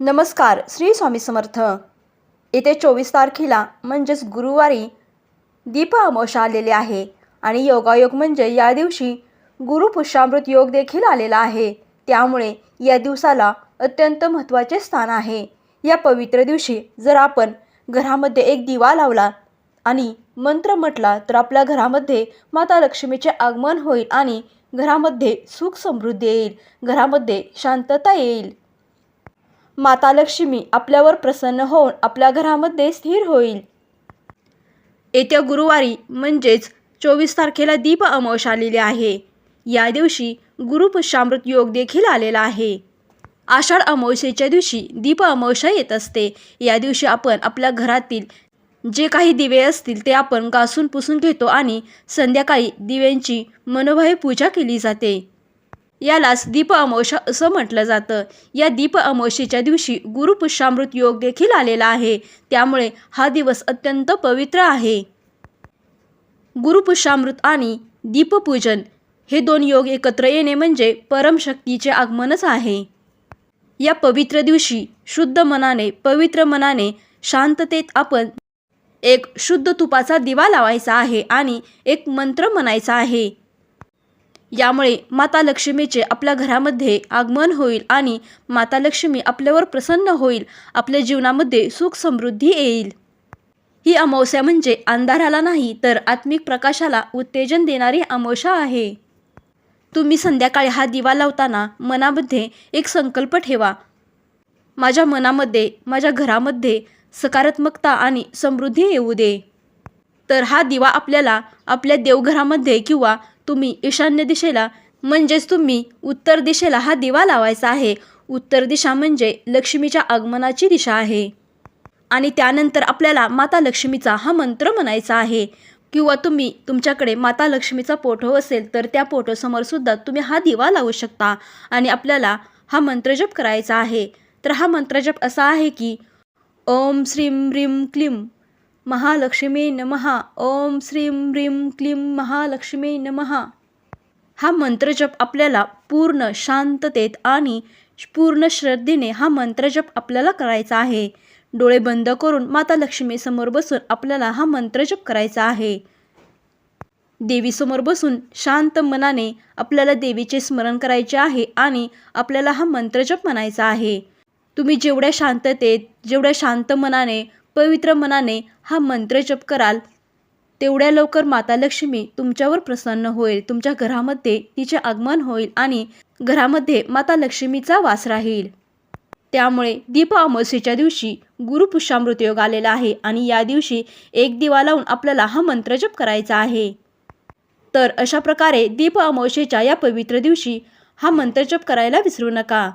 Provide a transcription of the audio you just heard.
नमस्कार श्री स्वामी समर्थ. येते चोवीस तारखेला म्हणजेच गुरुवारी दीप अमोषा आलेले आहे आणि योगायोग म्हणजे या दिवशी गुरुपुष्यामृत योग देखील आलेला आहे. त्यामुळे या दिवसाला अत्यंत महत्त्वाचे स्थान आहे. या पवित्र दिवशी जर आपण घरामध्ये एक दिवा लावला आणि मंत्र म्हटला तर आपल्या घरामध्ये माता लक्ष्मीचे आगमन होईल आणि घरामध्ये सुख समृद्धी येईल घरामध्ये शांतता येईल. माता लक्ष्मी आपल्यावर प्रसन्न होऊन आपल्या घरामध्ये स्थिर होईल. येत्या गुरुवारी म्हणजेच चोवीस तारखेला दीप अमावस्या आलेली आहे. या दिवशी गुरुपुष्यामृत योग देखील आलेला आहे. आषाढ अमावस्येच्या दिवशी दीप अमावस्या येत असते. या दिवशी आपण आपल्या घरातील जे काही दिवे असतील ते आपण घासून पुसून घेतो आणि संध्याकाळी दिव्यांची मनोभावे पूजा केली जाते. यालाच दीप अमावस्या असं म्हटलं जातं. या दीप अमोशीच्या दिवशी गुरुपुष्यामृत योग देखील आलेला आहे. त्यामुळे हा दिवस अत्यंत पवित्र आहे. गुरुपुष्यामृत आणि दीपपूजन हे दोन योग एकत्र येणे म्हणजे परमशक्तीचे आगमनच आहे. या पवित्र दिवशी शुद्ध मनाने पवित्र मनाने शांततेत आपण एक शुद्ध तुपाचा दिवा लावायचा आहे आणि एक मंत्र म्हणायचा आहे. यामुळे माता लक्ष्मीचे आपल्या घरामध्ये आगमन होईल आणि माता लक्ष्मी आपल्यावर प्रसन्न होईल आपल्या जीवनामध्ये सुख समृद्धी येईल. ही अमावस्या म्हणजे अंधाराला नाही तर आत्मिक प्रकाशाला उत्तेजन देणारी अमावस्या आहे. तुम्ही संध्याकाळी हा दिवा लावताना मनामध्ये एक संकल्प ठेवा. माझ्या मनामध्ये माझ्या घरामध्ये सकारात्मकता आणि समृद्धी येऊ दे. तर हा दिवा आपल्याला आपल्या देवघरामध्ये किंवा तुम्ही ईशान्य दिशेला म्हणजेच तुम्ही उत्तर दिशेला हा दिवा लावायचा आहे. उत्तर दिशा म्हणजे लक्ष्मीच्या आगमनाची दिशा आहे. आणि त्यानंतर आपल्याला माता लक्ष्मीचा हा मंत्र म्हणायचा आहे. किंवा तुम्ही तुमच्याकडे माता लक्ष्मीचा पोठो असेल तर त्या पोठोसमोरसुद्धा तुम्ही हा दिवा लावू शकता. आणि आपल्याला हा मंत्रजप करायचा आहे. तर हा मंत्रजप असा आहे की ओम श्रीम ह्रीम क्लीम महालक्ष्मी नमहा ओम श्रीम ह्रीम क्लीम महालक्ष्मी नमहा हा मंत्रजप आपल्याला पूर्ण शांततेत आणि पूर्ण श्रद्धेने हा मंत्रजप आपल्याला करायचा आहे. डोळे बंद करून माता लक्ष्मीसमोर बसून आपल्याला हा मंत्रजप करायचा आहे. देवीसमोर बसून शांत मनाने आपल्याला देवीचे स्मरण करायचे आहे आणि आपल्याला हा मंत्रजप म्हणायचा आहे. तुम्ही जेवढ्या शांततेत जेवढ्या शांत मनाने पवित्र मनाने हा मंत्रजप कराल. तेवढ्या लवकर माता लक्ष्मी तुमच्यावर प्रसन्न होईल. तुमच्या घरामध्ये तिचे आगमन होईल आणि घरामध्ये माता लक्ष्मीचा वास राहील. त्यामुळे दीप अमावस्येच्या दिवशी गुरुपुष्यामृत योग आलेला आहे आणि या दिवशी एक दिवा लावून आपल्याला हा मंत्रजप करायचा आहे. तर अशा प्रकारे दीप अमावस्येच्या या पवित्र दिवशी हा मंत्रजप करायला विसरू नका.